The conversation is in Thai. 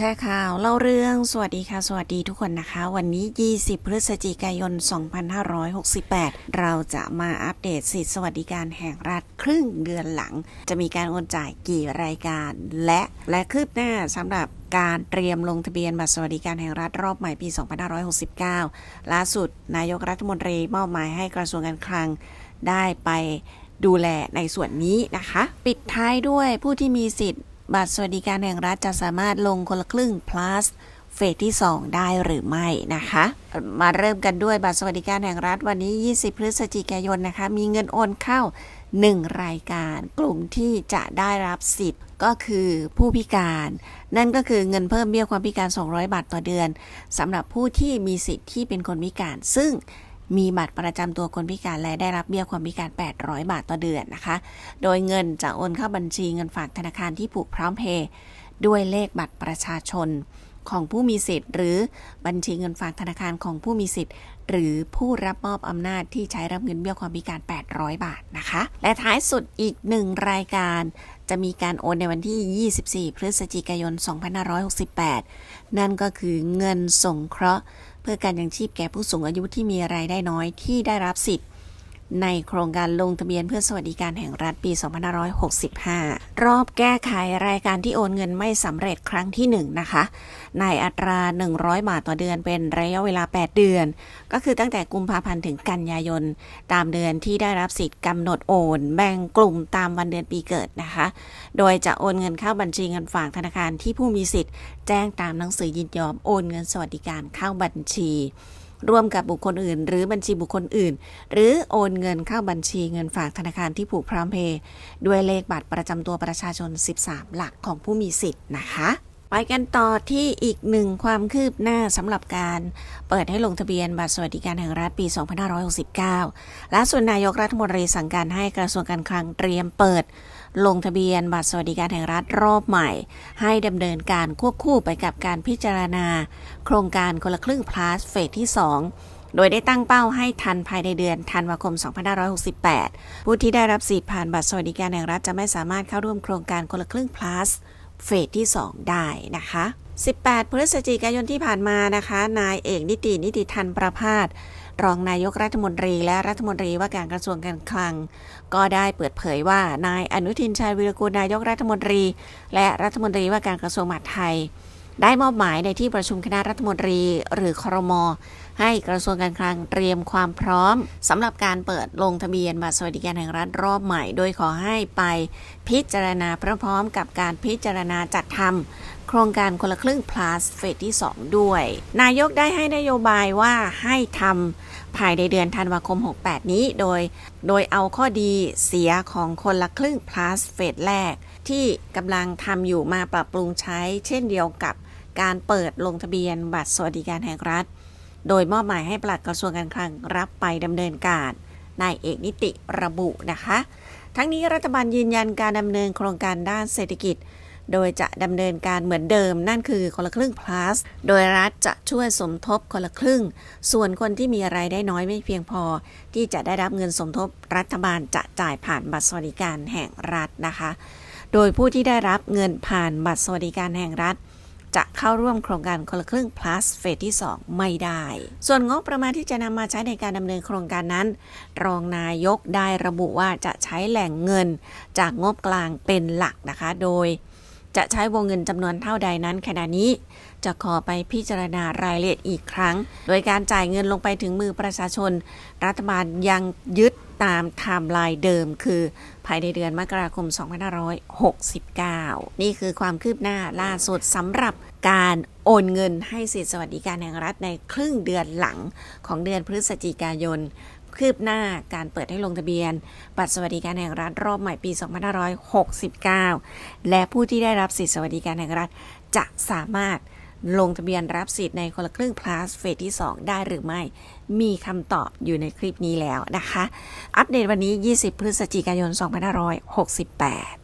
ชร์ข่าวเล่าเรื่องสวัสดีค่ะ สวัสดีทุกคนนะคะ วันนี้ 20 พฤศจิกายน 2568 เราจะมาอัปเดตสิทธิสวัสดิการแห่งรัฐครึ่งเดือนหลัง จะมีการโอนจ่ายกี่รายการ และและคืบหน้าสำหรับการเตรียมลงทะเบียนบัตรสวัสดิการแห่งรัฐรอบใหม่ปี 2569 ล่าสุดนายกรัฐมนตรีมอบหมายให้กระทรวงการคลังได้ไปดูแลในส่วนนี้นะคะ ปิดท้ายด้วยผู้ที่มีสิทธิ์ บัตรสวัสดิการแห่งรัฐจะสามารถลงคนละครึ่ง plus เฟสที่ 2 ได้หรือไม่นะคะ มาเริ่มกันด้วยบัตรสวัสดิการแห่งรัฐวันนี้ 20 พฤศจิกายนนะคะ มีเงินโอนเข้า 1 รายการ กลุ่มที่จะได้รับสิทธิ์ก็คือผู้พิการ นั่นก็คือเงินเพิ่มเบี้ยความพิการ 200 บาทต่อเดือนสำหรับผู้ที่มีสิทธิ์ที่เป็นคนพิการ ซึ่ง มีบัตรประจำตัวคนพิการและได้รับเบี้ยความพิการ 800 บาทต่อเดือนนะคะ โดยเงินจะโอนเข้าบัญชีเงินฝากธนาคารที่ผูกพร้อมเพย์ด้วยเลขบัตรประชาชนของผู้มีสิทธิ์ หรือบัญชีเงินฝากธนาคารของผู้มีสิทธิ์ หรือผู้รับมอบอำนาจที่ใช้รับเงินเบี้ยความพิการ 800 บาทนะคะ และท้ายสุดอีกหนึ่งรายการจะมีการโอนในวันที่ 24 พฤศจิกายน 2568 นั่นก็คือเงินสงเคราะห์ เพื่อการยังชีพแก่ผู้สูงอายุที่มีรายได้น้อยที่ได้รับสิทธิ์ ในโครงการลงทะเบียนเพื่อสวัสดิการแห่งรัฐปี 2565 รอบแก้ไขรายการที่โอนเงินไม่สำเร็จครั้งที่ 1 นะคะ ในอัตรา 100 บาทต่อเดือนเป็นระยะเวลา 8 เดือน ก็คือตั้งแต่กุมภาพันธ์ถึงกันยายน ตามเดือนที่ได้รับสิทธิ์กำหนดโอน แบ่งกลุ่มตามวันเดือนปีเกิดนะคะ โดยจะโอนเงินเข้าบัญชีเงินฝากธนาคารที่ผู้มีสิทธิ์ แจ้งตามหนังสือยินยอมโอนเงินสวัสดิการเข้าบัญชี ร่วมกับบุคคลอื่น หรือบัญชีบุคคลอื่น หรือโอนเงินเข้าบัญชีเงินฝากธนาคารที่ผูกพร้อมเพย์ด้วยเลขบัตรประจำตัวประชาชน 13 หลักของผู้มีสิทธิ์นะคะไปกันต่อที่อีกหนึ่งความคืบหน้าสำหรับการเปิดให้ลงทะเบียนบัตรสวัสดิการแห่งรัฐปี 2569 และส่วนนายกรัฐมนตรีสั่งการให้กระทรวงการคลังเตรียมเปิด ลงทะเบียนบัตรสวัสดิการแห่งรัฐรอบใหม่ ให้ดำเนินการควบคู่ไปกับการพิจารณา โครงการคนละครึ่ง plus เฟสที่ 2โดยได้ตั้งเป้าให้ทันภายในเดือนธันวาคม 2568 ผู้ที่ได้รับสิทธิ์ผ่านบัตรสวัสดิการแห่งรัฐจะไม่สามารถเข้าร่วมโครงการคนละครึ่ง plus เฟสที่ 2 ได้นะคะ 18 พฤศจิกายนที่ผ่านมานะคะ นายเอกนิตินิติทันประพาส รองนายกรัฐมนตรีและรัฐมนตรีว่าการกระทรวงการคลัง ก็ได้เปิดเผยว่านายอนุทินชาญวิรกูลนายกรัฐมนตรี และรัฐมนตรีว่าการกระทรวงมหาดไทย ได้มอบหมายในที่ประชุมคณะรัฐมนตรี หรือครม ให้กระทรวงการคลังเตรียมความพร้อมสำหรับการเปิดลงทะเบียนบัตรสวัสดิการแห่งรัฐรอบใหม่ โดยขอให้ไปพิจารณาพร้อมกับการพิจารณาจัดทำ โครงการคนละครึ่ง plus เฟสที่ 2 ด้วย นายกได้ให้นโยบายว่าให้ทำภายในเดือนธันวาคม 68 นี้โดย โดยเอาข้อดีเสียของคนละครึ่ง plus เฟสแรก ที่กำลังทำอยู่มาปรับปรุงใช้ เช่นเดียวกับการเปิดลงทะเบียนบัตรสวัสดิการแห่งรัฐ โดยมอบหมายให้ปลัดกระทรวงการคลังรับไปดำเนินการนายเอกนิติระบุนะคะ ทั้งนี้รัฐบาลยืนยันการดำเนินโครงการด้านเศรษฐกิจ โดยจะดำเนินการเหมือนเดิม นั่นคือคนละครึ่ง plus โดยรัฐจะช่วยสมทบคนละครึ่ง ส่วนคนที่มีรายได้น้อยไม่เพียงพอ ที่จะได้รับเงินสมทบรัฐบาลจะจ่ายผ่านบัตรสวัสดิการแห่งรัฐนะคะ โดยผู้ที่ได้รับเงินผ่านบัตรสวัสดิการแห่งรัฐจะเข้าร่วมโครงการคนละครึ่ง plus เฟสที่ 2 ไม่ได้ ส่วนงบประมาณที่จะนำมาใช้ในการดำเนินโครงการนั้น รองนายกได้ระบุว่าจะใช้แหล่งเงินจากงบกลางเป็นหลักนะคะ โดย จะใช้วงเงินจำนวนเท่าใดนั้นขณะนี้ จะขอไปพิจารณารายละเอียดอีกครั้ง โดยการจ่ายเงินลงไปถึงมือประชาชน รัฐบาลยังยึดตามไทม์ไลน์เดิมคือภายในเดือนมกราคม 2569 นี่คือความคืบหน้าล่าสุดสำหรับการโอนเงินให้สิทธิสวัสดิการแห่งรัฐในครึ่งเดือนหลังของเดือนพฤศจิกายน คืบหน้าการเปิดให้ลงทะเบียน บัตรสวัสดิการแห่งรัฐรอบใหม่ปี 2569 และผู้ที่ได้รับสิทธิสวัสดิการแห่งรัฐ จะสามารถลงทะเบียนรับสิทธิ์ในคนละครึ่ง plus เฟสที่ 2 ได้หรือไม่ มีคำตอบอยู่ในคลิปนี้แล้วนะคะ อัปเดตวันนี้ 20 พฤศจิกายน 2568